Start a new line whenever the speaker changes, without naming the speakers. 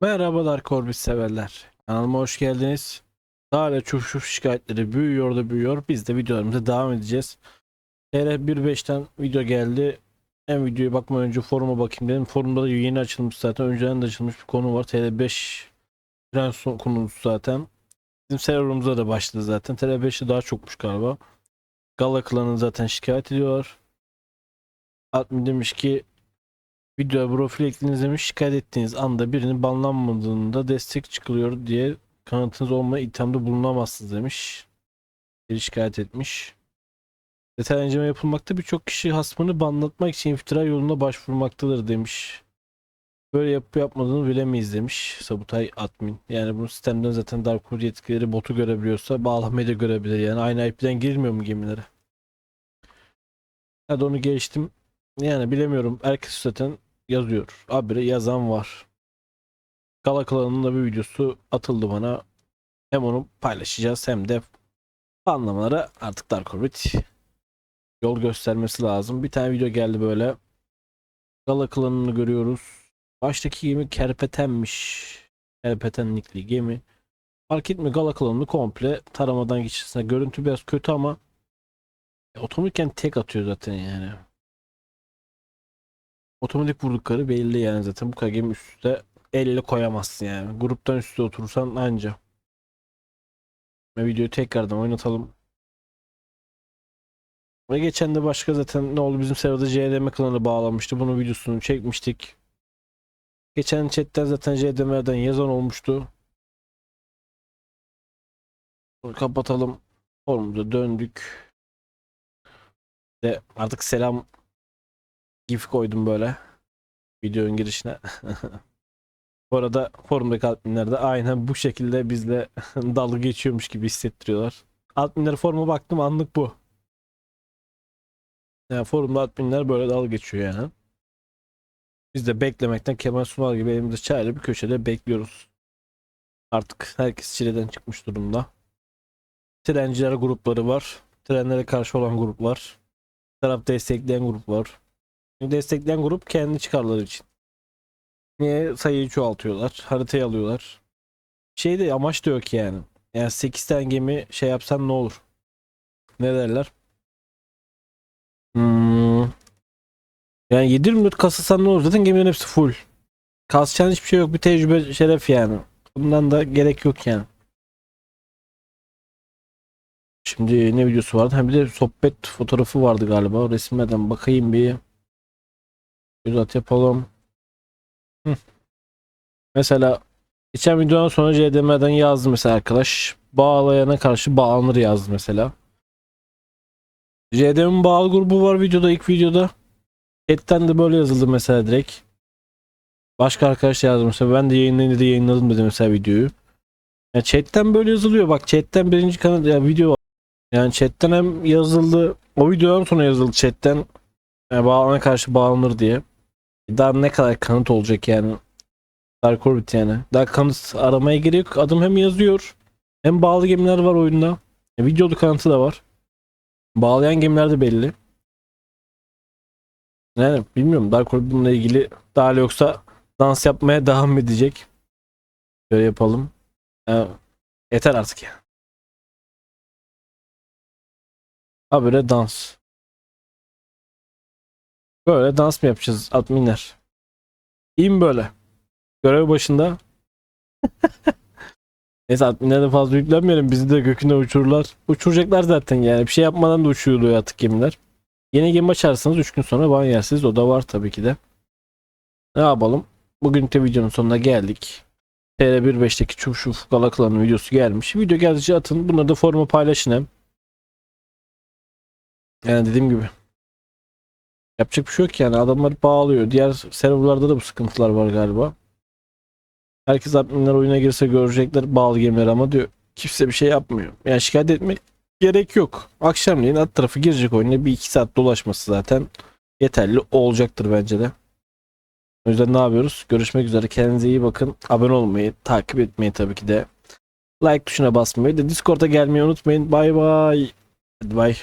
Merhabalar Corbis severler. Kanalıma hoş geldiniz. Hala çuf çuf şikayetleri büyüyor da büyüyor. Biz de videolarımıza devam edeceğiz. TR15'ten video geldi. Hem videoya bakmadan önce foruma bakayım dedim. Forumda da yeni açılmış zaten. Önceden de açılmış bir konu var. TR5 tren konusu zaten. Bizim serverımıza da başladı zaten. TR5'te daha çokmuş galiba. Gala klanını zaten şikayet ediyorlar. Admin demiş ki Video profil eklediğiniz demiş şikayet ettiğiniz anda birinin banlanmadığında destek çıkılıyor diye kanıtınız olma ithamda bulunamazsınız demiş. Biri şikayet etmiş. Detay inceleme yapılmakta birçok kişi hasmını banlatmak için iftira yoluna başvurmaktadır demiş. Böyle yapıp yapmadığını bilemeyiz demiş Sabutay Admin. Yani bu sistemden zaten Dark yetkileri botu görebiliyorsa bağlamayı da görebilir. Yani aynı IP'den girilmiyor mu gemilere? Hadi onu geçtim. Yani bilemiyorum. Herkes zaten yazıyor. Habire yazan var. Gala Klanı'nın da bir videosu atıldı bana. Hem onu paylaşacağız hem de anlamalara artık Dark Orbit yol göstermesi lazım. Bir tane video geldi böyle. Gala Klanı'nı görüyoruz. Baştaki gemi Kerpeten'miş. Kerpeten nickli gemi. Fark etme Gala Klanı'nı komple taramadan geçişine. Görüntü biraz kötü ama otomatikten tek atıyor zaten yani. Otomatik vurdukları belli yani zaten bu kadar gemi üstte elle koyamazsın yani. Gruptan üstte oturursan anca. Ve videoyu tekrardan oynatalım. Ve geçen de başka zaten ne oldu bizim serverda JDM kanalı bağlanmıştı. Bunun videosunu çekmiştik. Geçen chatten zaten JDM'den yazan olmuştu. Bunu kapatalım. Forumuza döndük. De artık selam gif koydum böyle videonun girişine. bu arada forumdaki adminler de aynen bu şekilde bizle dalga geçiyormuş gibi hissettiriyorlar. Adminlere foruma baktım anlık bu. Yani forumda adminler böyle dalga geçiyor yani. Biz de beklemekten Kemal Sunal gibi elimizde çayla bir köşede bekliyoruz. Artık herkes çileden çıkmış durumda. Trenciler grupları var. Trenlere karşı olan grup var. Taraf destekleyen grup var. Destekleyen grup kendi çıkarları için. Niye sayıyı çoğaltıyorlar? Haritayı alıyorlar. Şey de amaç da yok yani. Yani 8 tane gemi şey yapsan ne olur? Ne derler? Hmm. Yani 724 kasasan ne olur? Zaten gemilerin hepsi full. Kasacağın hiçbir şey yok. Bir tecrübe şeref yani. Bundan da gerek yok yani. Şimdi ne videosu vardı? Ha bir de sohbet fotoğrafı vardı galiba. Resimlerden bakayım bir. Göz at yapalım. Hı. Mesela geçen videodan sonra CDM'den yazdı mesela arkadaş. Bağlayana karşı bağlanır yazdı mesela. CDM'in bağlı grubu var videoda ilk videoda. Chat'ten de böyle yazıldı mesela direkt. Başka arkadaş yazdı mesela ben de yayınlayınca da yayınladım dedi mesela videoyu. Yani chat'ten böyle yazılıyor bak chat'ten birinci kanal ya video var. Yani chat'ten hem yazıldı o videodan sonra yazıldı chat'ten yani bağlana karşı bağlanır diye. Daha ne kadar kanıt olacak yani. Dark Orbit yani. Daha kanıt aramaya gerek yok. Adım hem yazıyor. Hem bağlı gemiler var oyunda. E, videolu kanıtı da var. Bağlayan gemiler de belli. Yani bilmiyorum Dark Orbit bununla ilgili daha yoksa dans yapmaya devam edecek. Böyle yapalım. Yani, yeter artık ya. Ha böyle dans. Böyle dans mı yapacağız adminler? İyi mi böyle? Görev başında. Neyse adminlere fazla yüklenmeyelim. Bizi de göküne uçururlar. Uçuracaklar zaten yani. Bir şey yapmadan da uçuyorluyor artık gemiler. Yeni gemi açarsanız 3 gün sonra ban yersiniz. O da var tabii ki de. Ne yapalım? Bugün de videonun sonuna geldik. TR15'teki çuf şuf galaklanın videosu gelmiş. Video geldikçe atın. Bunları da foruma paylaşın hem. Yani dediğim gibi. Yapacak bir şey yok yani adamlar bağlıyor. Diğer serverlarda da bu sıkıntılar var galiba. Herkes adminler oyuna girse görecekler bağlı gemiler ama diyor kimse bir şey yapmıyor. Yani şikayet etme gerek yok. Akşamleyin alt tarafı girecek oyuna bir iki saat dolaşması zaten yeterli olacaktır bence de. O yüzden ne yapıyoruz? Görüşmek üzere. Kendinize iyi bakın. Abone olmayı, takip etmeyi tabii ki de. Like tuşuna basmayı da Discord'a gelmeyi unutmayın. Bay bay. Hadi bay.